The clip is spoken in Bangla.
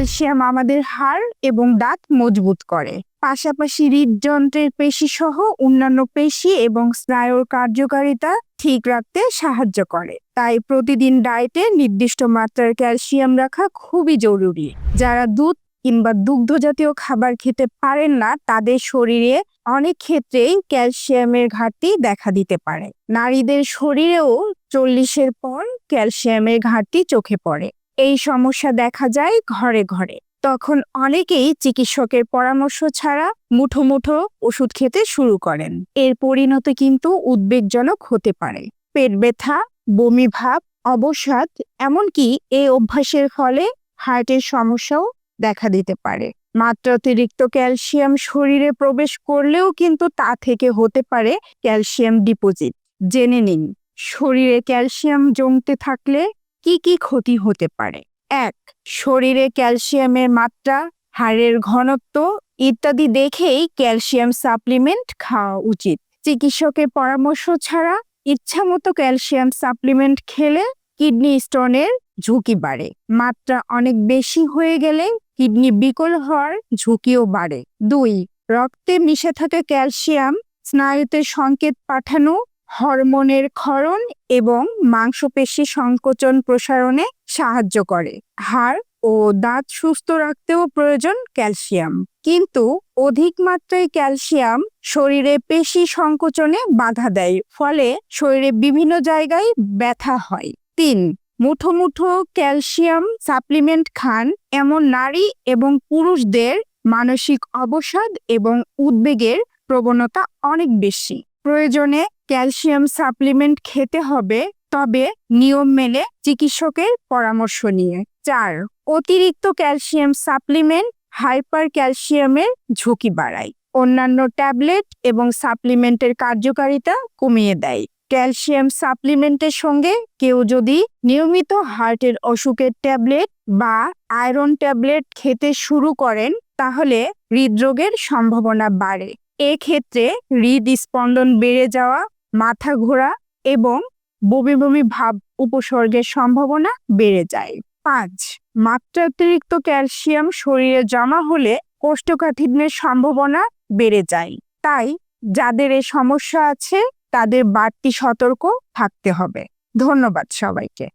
ক্যালসিয়াম আমাদের হাড় এবং দাঁত মজবুত করে। পাশাপাশি হৃদযন্ত্রের পেশি সহ অন্যান্য পেশি এবং স্নায়ুর কার্যকারিতা ঠিক রাখতে সাহায্য করে। তাই প্রতিদিন ডায়েটে নির্দিষ্ট মাত্রার ক্যালসিয়াম রাখা খুবই জরুরি। যারা দুধ কিংবা দুগ্ধ জাতীয় খাবার খেতে পারেন না, তাদের শরীরে অনেক ক্ষেত্রেই ক্যালসিয়ামের ঘাটতি দেখা দিতে পারে। নারীদের শরীরেও চল্লিশের পর ক্যালসিয়ামের ঘাটতি চোখে পড়ে। এই সমস্যা দেখা যায় ঘরে ঘরে। তখন অনেকেই চিকিৎসকের পরামর্শ ছাড়া মুঠো মুঠো ওষুধ খেতে শুরু করেন। এর পরিণতি কিন্তু উদ্বেগজনক হতে পারে। পেট ব্যথা, বমি ভাব, অবসাদ, এমনকি এই অভ্যাসের ফলে হার্টের সমস্যাও দেখা দিতে পারে। মাত্রাতিরিক্ত ক্যালসিয়াম শরীরে প্রবেশ করলেও কিন্তু তা থেকে হতে পারে ক্যালসিয়াম ডিপোজিট। জেনে নিন, শরীরে ক্যালসিয়াম জমতে থাকলে কি কি ক্ষতি হতে পারে? এক, শরীরে ক্যালসিয়ামের মাত্রা, হাড়ের ঘনত্ব ইত্যাদি দেখেই ক্যালসিয়াম সাপ্লিমেন্ট খাওয়া উচিত। চিকিৎসকের পরামর্শ ছাড়া ইচ্ছামতো ক্যালসিয়াম সাপ্লিমেন্ট খেলে কিডনি স্টোনের ঝুঁকি বাড়ে। মাত্রা অনেক বেশি হয়ে গেলে কিডনি বিকল হওয়ার ঝুঁকিও বাড়ে। দুই, রক্তে মিশে থাকা ক্যালসিয়াম স্নায়ুতে সংকেত পাঠানো হরমোনের ক্ষরণ এবং মাংসপেশি সংকোচন প্রসারণে সাহায্য করে। হাড় ও দাঁত সুস্থ রাখতেও প্রয়োজন ক্যালসিয়াম। কিন্তু অধিক মাত্রায় ক্যালসিয়াম শরীরে পেশি সংকোচনে বাধা দেয়, ফলে শরীরে বিভিন্ন জায়গায় ব্যথা হয়। তিন মুঠো মুঠো ক্যালসিয়াম সাপ্লিমেন্ট খান এমন নারী এবং পুরুষদের মানসিক অবসাদ এবং উদ্বেগের প্রবণতা অনেক বেশি। প্রয়োজনে ক্যালসিয়াম সাপ্লিমেন্ট খেতে হবে, তবে নিয়ম মেনে চিকিৎসকের পরামর্শ নিয়ে। চার, অতিরিক্ত ক্যালসিয়াম সাপ্লিমেন্ট হাইপার ক্যালসিয়ামের ঝুঁকি বাড়ায়। অন্যান্য ট্যাবলেট এবং সাপ্লিমেন্টের কার্যকারিতা কমিয়ে দেয়। ক্যালসিয়াম সাপ্লিমেন্টের সঙ্গে কেউ যদি নিয়মিত হার্টের অসুখের ট্যাবলেট বা আয়রন ট্যাবলেট খেতে শুরু করেন, তাহলে হৃদরোগের সম্ভাবনা বাড়ে। এক্ষেত্রে হৃদস্পন্দন বেড়ে যাওয়া মাথা ঘোরা এবং বমি বমি ভাব উপসর্গের সম্ভাবনা বেড়ে যায়। পাঁচ, মাত্রাতিরিক্ত ক্যালসিয়াম শরীরে জমা হলে কোষ্ঠকাঠিন্যের সম্ভাবনা বেড়ে যায়। তাই যাদের এ সমস্যা আছে তাদের বাড়তি সতর্ক থাকতে হবে। ধন্যবাদ সবাইকে।